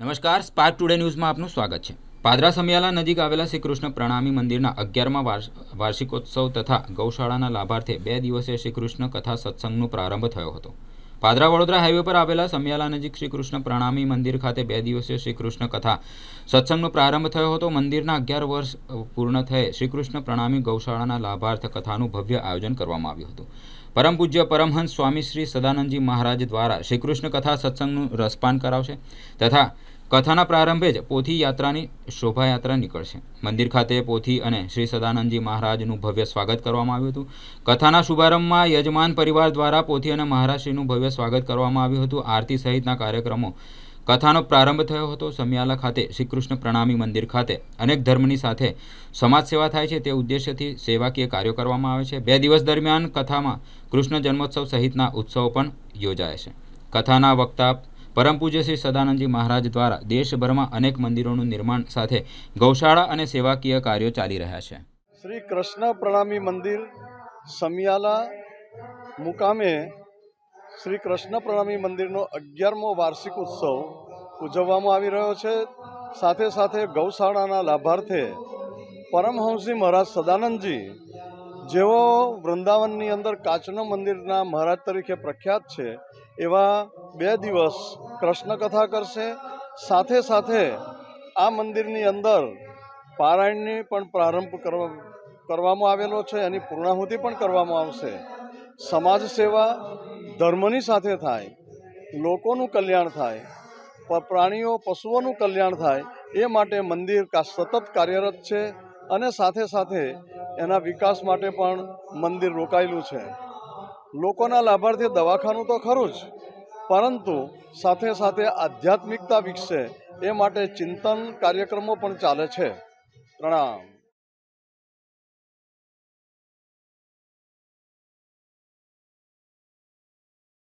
નમસ્કાર spark today ન્યૂઝમાં આપનું સ્વાગત છે. પાદરા સમિયાલા નજીક આવેલા શ્રી કૃષ્ણ પ્રણામી મંદિરના અગિયારમા વાર્ષિકોત્સવ તથા ગૌશાળાના લાભાર્થે બે દિવસીય શ્રી કૃષ્ણ કથા સત્સંગનો પ્રારંભ થયો હતો. પાદરા વડોદરા હાઈવે પર આવેલા સમિયાલા નજીક શ્રી કૃષ્ણ પ્રણામી મંદિર ખાતે બે દિવસીય શ્રી કૃષ્ણ કથા. સત્સંગનો પ્રારંભ થયો હતો. મંદિરના અગિયાર વર્ષ પૂર્ણ થયે શ્રી કૃષ્ણ પ્રણામી ગૌશાળાના લાભાર્થ કથાનું ભવ્ય આયોજન કરવામાં આવ્યું હતું. પરમ પૂજ્ય પરમહંસ સ્વામી શ્રી સદાનંદજી મહારાજ દ્વારા શ્રી કૃષ્ણ કથા સત્સંગનું રસપાન કરાવશે તથા કથાના પ્રારંભે જ પોથી યાત્રાની શોભાયાત્રા નીકળશે. મંદિર ખાતે પોથી અને શ્રી સદાનંદજી મહારાજનું ભવ્ય સ્વાગત કરવામાં આવ્યું હતું. કથાના શુભારંભમાં યજમાન પરિવાર દ્વારા પોથી અને મહારાજશ્રીનું ભવ્ય સ્વાગત કરવામાં આવ્યું હતું. આરતી સહિતના કાર્યક્રમો. કથાનો પ્રારંભ થયો હતો સમિયાલા ખાતે શ્રી કૃષ્ણ પ્રણામી મંદિર ખાતે. અનેક ધર્મની સાથે સમાજ સેવા થાય છે તે ઉદ્દેશ્યથી સેવાકીય કાર્યો કરવામાં આવે છે. બે દિવસ દરમિયાન કથામાં કૃષ્ણ જન્મોત્સવ સહિતના ઉત્સવો પણ યોજાય છે. કથાના વક્તા પરમ પૂજ્ય શ્રી સદાનંદજી મહારાજ દ્વારા દેશભરમાં અનેક મંદિરોનું નિર્માણ સાથે ગૌશાળા અને સેવાકીય કાર્યો ચાલી રહ્યા છે. શ્રી કૃષ્ણ પ્રણામી મંદિર સમિયાલા મુકામે શ્રી કૃષ્ણ પ્રણામી મંદિરનો અગિયારમો વાર્ષિક ઉત્સવ ઉજવવામાં આવી રહ્યો છે. સાથે સાથે ગૌશાળાના લાભાર્થે પરમહંસજી મહારાજ સદાનંદજી જેઓ વૃંદાવનની અંદર કાચનો મંદિરના મહારાજ તરીકે પ્રખ્યાત છે, એવા બે દિવસ કૃષ્ણ કથા કરશે. સાથે સાથે આ મંદિરની અંદર પારાયણની પણ પ્રારંભ કરવા, કરવામાં આવેલો છે, એની પૂર્ણાહુતિ પણ કરવામાં આવશે. સમાજ સેવા ધર્મની સાથે થાય, લોકોનું કલ્યાણ થાય પ્રાણીઓ, પશુઓનું કલ્યાણ થાય, એ માટે મંદિર સતત કાર્યરત છે અને સાથે સાથે એના વિકાસ માટે પણ મંદિર રોકાયેલું છે. લોકોના લાભાર્થે દવાખાનું તો ખરું જ, પરંતુ સાથે સાથે આધ્યાત્મિકતા વિકસે એ માટે ચિંતન કાર્યક્રમો પણ ચાલે છે. પ્રણામ.